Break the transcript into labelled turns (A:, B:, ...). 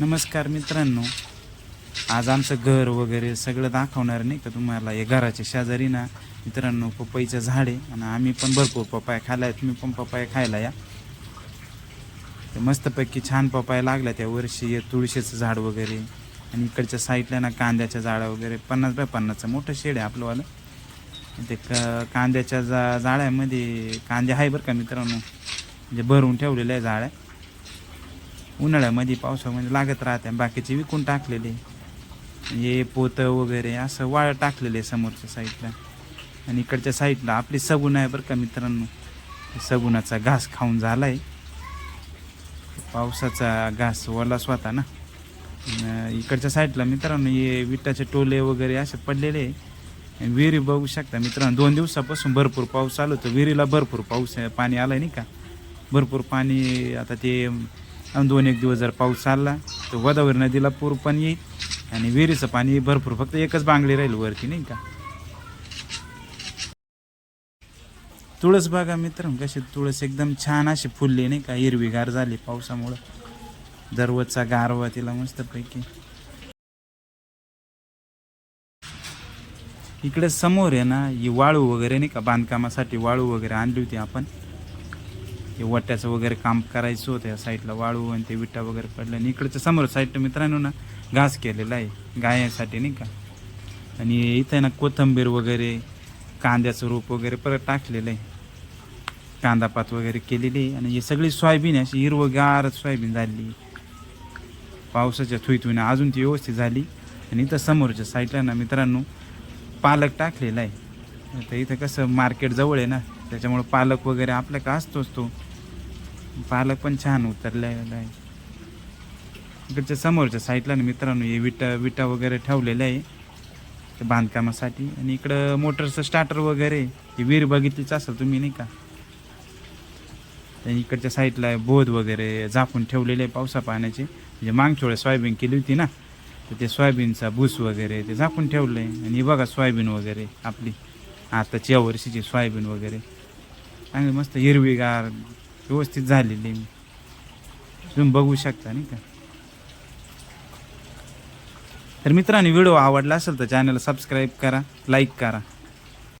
A: नमस्कार मित्रांनो. आज आमचं घर वगैरे सगळं दाखवणार नाही का तुम्हाला? हे घराच्या शेजारी ना मित्रांनो पपईचं झाड आहे आणि आम्ही पण भरपूर पपाया खायला तुम्ही पण पपाया खायला या. ते मस्तपैकी छान पपाया लागल्या त्या वर्षी. तुळशीचं झाड वगैरे आणि इकडच्या साईडला ना कांद्याच्या झाडं वगैरे. पन्नास बाय पन्नासचं मोठं शेड आहे आपलंवालं. ते क कांद्याच्या जा जाळ्यामध्ये कांदे आहे बरं का मित्रांनो? म्हणजे भरून ठेवलेलं आहे जाळ्या उन्हाळ्यामध्ये पावसामध्ये लागत राहते बाकीचे विकून टाकलेले. हे पोतं वगैरे असं वाळ टाकलेले समोरच्या साईडला. आणि इकडच्या साईडला आपली सगुण आहे बरं का मित्रांनो. सगुणाचा घास खाऊन झाला आहे पावसाचा घास ओला स्वतः ना. इकडच्या साईडला मित्रांनो हे विटाचे टोले वगैरे असे पडलेले आहे. विहिरी बघू शकता मित्रांनो दोन दिवसापासून भरपूर पाऊस आलो होतो. विहिरीला भरपूर पाऊस पाणी आलं नाही का? भरपूर पाणी आता ते आणि दोन एक दिवस जर पाऊस चालला तर गोदावरी नदीला पूर पण येईल आणि विहिरीचं पाणी भरपूर फक्त एकच बांगडी राहील वरती नाही का? तुळस बघा मित्र कशी तुळस एकदम छान अशी फुलली नाही का? हिरवीगार झाली पावसामुळं. दररोजचा गारवा तिला मस्तपैकी. इकडे समोर आहे ना ही वाळू वगैरे नाही का? बांधकामासाठी वाळू वगैरे आणली होती आपण. ते वट्याचं वगैरे काम करायचं होतं या साईडला वाळू आणि ते विटा वगैरे पडलं. आणि इकडचं समोर साईड मित्रांनो ना घास केलेला आहे गायासाठी नाही का? आणि इथं ना कोथंबीर वगैरे कांद्याचं रोप वगैरे परत टाकलेलं आहे. कांदापात वगैरे केलेली आहे. आणि हे सगळी सोयाबीन अशी हिरवगार सोयाबीन झाली पावसाच्या थुईथुईनं अजून ती व्यवस्थित झाली. आणि इथं समोरच्या साईडला ना मित्रांनो पालक टाकलेला आहे. आता इथं कसं मार्केट जवळ आहे ना त्याच्यामुळं पालक वगैरे आपल्या का असतोच तो. पालक पण छान उतरलेला आहे इकडच्या समोरच्या साईडला ना मित्रांनो हे विटा विटा वगैरे ठेवलेलं आहे ते बांधकामासाठी. आणि इकडं मोटरचं स्टार्टर वगैरे हे विहीर बघितलीच असेल तुम्ही नाही का? आणि इकडच्या साईडला बोध वगैरे झाकून ठेवलेले आहे पावसा पाण्याचे. म्हणजे मागच्या सोयाबीन केली होती ना तर ते सोयाबीनचा भूस वगैरे ते झाकून ठेवलं आहे आणि बघा सोयाबीन वगैरे आपली. आताची या वर्षीची सोयाबीन वगैरे. चांगली मस्त हिरवीगार व्यवस्थित झालेली आहे. तुम्ही बघू शकता नाही का? तर मित्रांनो व्हिडिओ आवडला असेल तर चॅनलला सबस्क्राईब करा लाईक करा.